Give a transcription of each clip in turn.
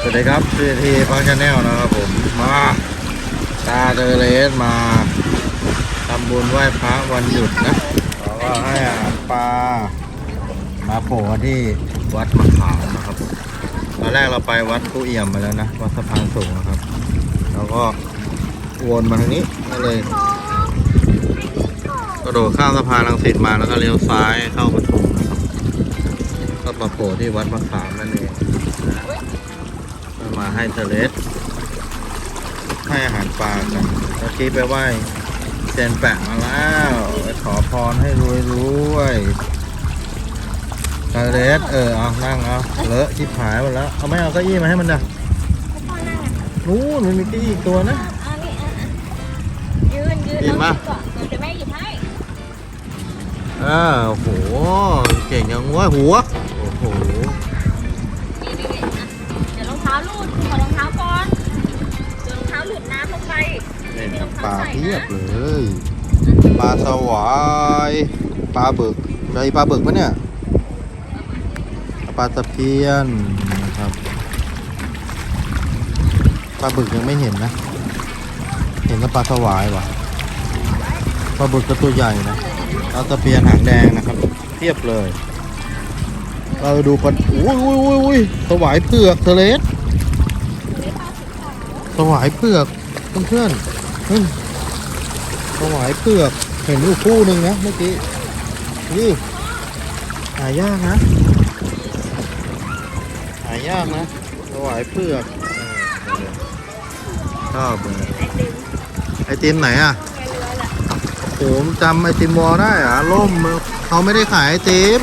สวัสดีครับซีทีพังชาแนลนะครับผมมาตาเดเลสมาทำบุญไหว้พระวันหยุดนะเราก็ให้อาหารปลามาโผล่ที่วัดมะขามนะครับตอนแรกเราไปวัดผู้เอี่ยมมาแล้วนะวัดสะพานสูงนะครับเราก็วนมาทางนี้ก็เลยกระโดดข้ามสะพานลังสิตมาแล้วก็เลี้ยวซ้ายเข้าปทุมนะครับก็มาโผล่ที่วัดมะขามนั่นเอง มาให้เทเลสให้อาหารปลากันเมื่อกี้ไปไหว้เจนแปะมาแล้วไปขอพรให้รวยรวยเทเลสเออเอานั่งเอาเลอะชิบหายหมดแล้วเอาไม่เอาเก้าอี้มาให้มันนะนู้นมันมีเก้าอี้อีกตัวนะอันนี้อะยืนยืนมาเดี๋ยวแม่หยิบให้อ่าโอ้โหเก่งยังวะหัวโอ้โห ลูดขอรองเท้าก่อนเดี๋ยวรองเท้าหลุดน้ำลงไปนี่ปลาเพียบเลยปลาสวายปลาเบึกใช่ปลาเบึกปะเนี่ยปลาตะเพียนนะครับปลาบึกยังไม่เห็นนะ เห็นแต่ปลาสวายว่ะปลาบึกก็ตัวใหญ่นะปลาตะเพียนหางแดงนะครับเพียบเลย เราดูปลาอุ้ยอุ้ยอุ้ยอุ้ยสวายเผือกเทเลส สวายเผือกเพื่อนๆเฮ้ยสวายเผือกเห็นอยู่คู่หนึ่งนะเมื่อกี้นี่หายากนะ หายากนะสวายเผือกชอบเลยไอติมไหนอะแค่เรือแหละโหมจำไอติมวอได้เหรอะล่มเขาไม่ได้ขายไอติม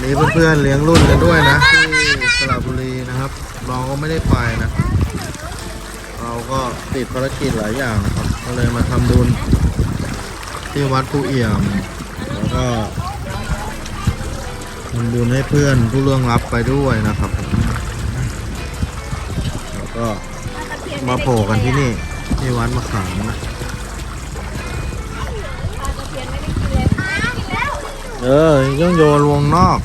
วันนี้เพื่อนๆเลี้ยงรุ่นกันด้วยนะที่สระบุรีนะครับเราก็ไม่ได้ไปนะ เราก็ติดภารกิจหลายอย่างครับก็เลยมาทำบุญที่วัดผู้เอี่ยม แล้วก็ทำบุญให้เพื่อนผู้ล่วงลับไปด้วยนะครับแล้วก็มาโผล่กันที่นี่ที่วัดมะขามนะ เออต้องโยนวงนอก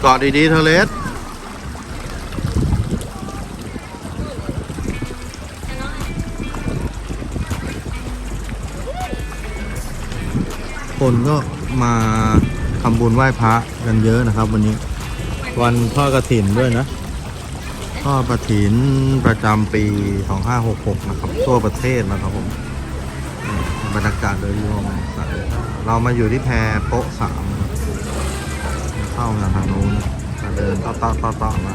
เกาะดีๆเทเลสคนก็มาทำบุญไหว้พระกันเยอะนะครับ วันนี้ วันทอดกระถินด้วยนะทอดกระถินประจำปี 2566 นะครับ ทั่วประเทศนะครับผม บรรยากาศโดยรวมเรามาอยู่ที่แพโป๊ะสามเข้ามาทางนู้นมาเดินต่อต่อต่อต่อมา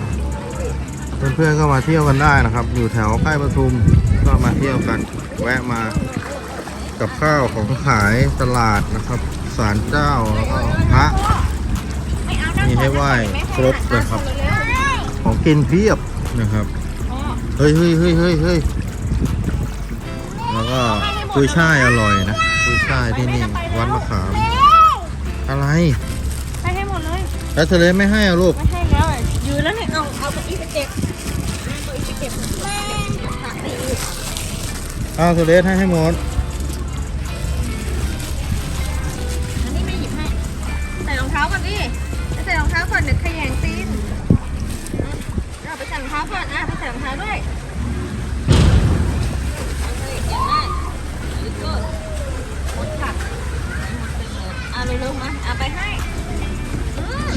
เพื่อนๆก็มาเที่ยวกันได้นะครับ อยู่แถวใกล้ปทุมก็มาเที่ยวกัน แวะมากับข้าวของขายตลาดนะครับศาลเจ้าแล้วก็พระมีให้ไหว้ครบเลยครับ ของกินเพียบนะครับ เฮ้ยเฮ้ยเฮ้ยเฮ้ยเฮ้ยแล้วก็ กุยช่ายอร่อยนะกุยช่ายที่นี่วัดมะขาม อะไรไปให้หมดเลย แล้วเธอเลยไม่ให้อะลูก ไม่ให้แล้วอะยืนแล้วเนี่ยเอาเอาตัวอีไปเก็บเอาตัวอีไปเก็บแม่ขาดไปอีกอ้าวเธอเลสให้ให้หมด อันนี้ไม่หยิบให้ใส่รองเท้าก่อนดิไปใส่รองเท้าก่อนเดี๋ยวขยงตีนเอาไปใส่รองเท้าก่อนอะไปใส่รองเท้าด้วย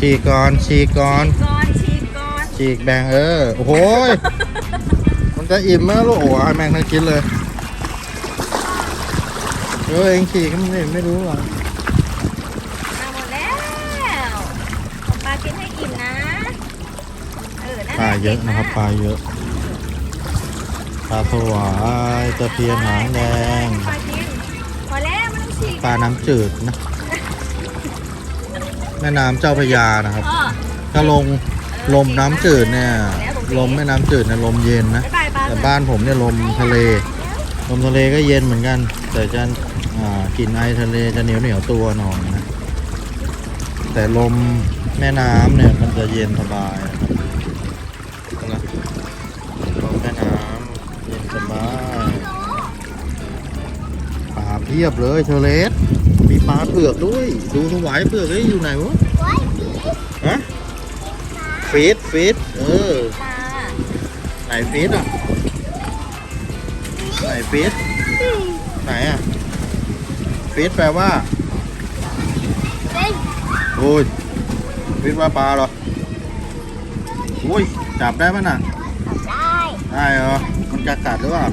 ฉีกก่อนฉีกก่อน ก่อนฉีกก่อนฉีกแบ่งเออ โอ้โหยมันจะอิ่มไหมลูกโอ้โหให้แม่งทั้งชิ้นเลยเออเองฉีกมันไม่ไม่รู้หรอกมาหมดแล้วของปลากินให้อิ่มนะ เออนั่นปแหลาละเยอะนะครับปลาเยอะปลาสวายตะเพียนหางแดง ปลากินพอแล้วไม่ต้องฉีก ปลาน้ำจืดนะ แม่น้ำเจ้าพระยานะครับพ่อถ้าลงลมน้ำจืดเนี่ย ลมแม่น้ำจืดเนี่ยลมเย็นนะบ๊ายบายปลาแต่บ้านผมเนี่ยลมทะเล ลมทะเลก็เย็นเหมือนกัน แต่จะอ่ากลิ่นไอทะเลจะเหนียวเหนียวตัวหน่อยนะ แต่ลมแม่น้ำเนี่ยมันจะเย็นสบายนะครับนะลมแม่น้ำเย็นสบายปลา เเทียบเลยเชอเลสมีปลาเผือกด้วย ดูสวายเผือกเอ้ยอยู่ไหนวะไว้ดีฮะฟีดฟีดเออปลาไหนฟีดอะไหนฟีดไหนอะฟีดแปลว่าเล่นโอ้ยฟีดว่าปลาเหรอโอ้ยจับได้ปะน่ะได้ได้เหรอมันจะกัดหรือเปล่า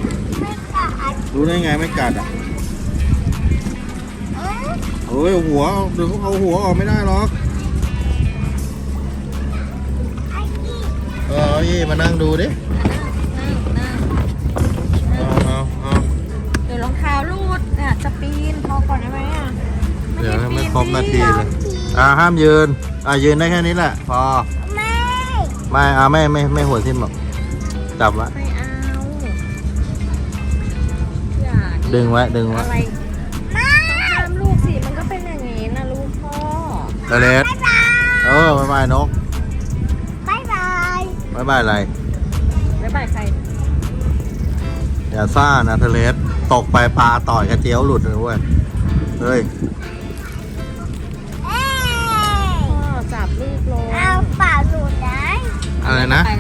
ไม่ขาดรู้ได้ไงไม่กัดอะเออ เฮ้ยเอาหัวเอาดึงเอาหัวออกไม่ได้หรอกไอ้นี่เออเอายี่มานั่งดูดินั่งนั่งเอาเอาเอาเดี๋ยวรองเท้าลูดเนี่ยจะปีนพอก่อนได้ไหมอะเดี๋ยวให้ไม่ครบนาทีเลยอ่าห้ามยืนอ่ายืนได้แค่นี้แหละพอไม่ไม่อ่าไม่ไม่ไม่หัวทิ่มหรอกจับไว้ไม่เอา อย่าดิดึงไว้ดึงไว้ อะไร เทเลสบายบายเออบายบายนกบายบายบายบายอะไรบ๊ายบายใครอย่าซ่านะเทเลสตกไปปลาต่อยกระเจียวหลุดเลยเว้ยเฮ้ยเอ้ยพ่อจับลูกลงเอาเปล่าหนูได้อะไรนะ ไป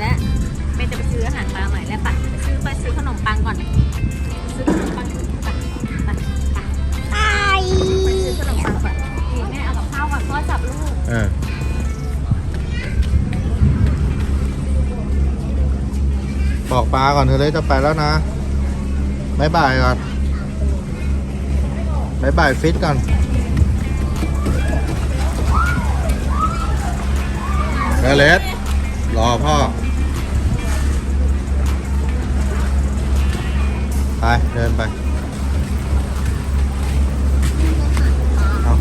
บอกปลาก่อนเธอเลยจะไปแล้วนะบายบายก่อนบายบายฟิตก่อนเทเลสรอพ่อ ไป เดินไปเอา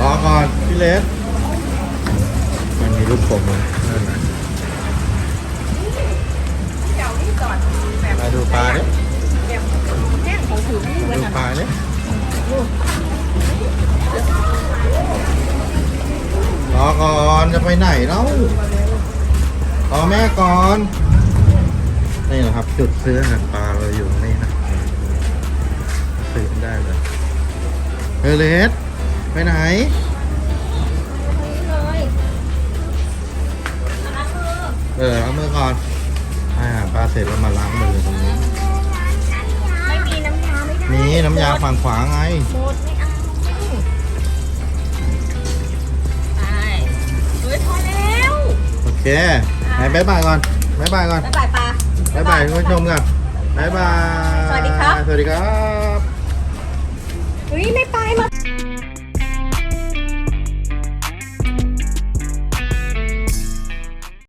รอก่อน พี่เลส ลูกโป่งเลยนั่นน่ะมาดูปลาดิแห้งของถือนี่ไว้ดูก่อนปลาดิรอก่อนจะไปไหนเล่ารอแม่ก่อน นี่นะครับ จุดซื้ออาหารปลาเราอยู่ตรงนี้นะซื้อได้เลยเฮยเลสไปไหน เออล้างมือก่อนให้อาหารปลาเสร็จแล้วมาล้างมือตรงนี้ ไม่มีน้ำยาไม่ได้มีน้ำยาฝั่งขวาไง หมดไม่เอาไปเฮ้ยพอแล้วโอเคไหนบ๊ายบายก่อนบ๊ายบายก่อนบ๊ายบายปลา บ๊ายบายคุณผู้ชมก่อนบ๊ายบาย สวัสดีครับ สวัสดีครับ เฮ้ยไม่ไปมา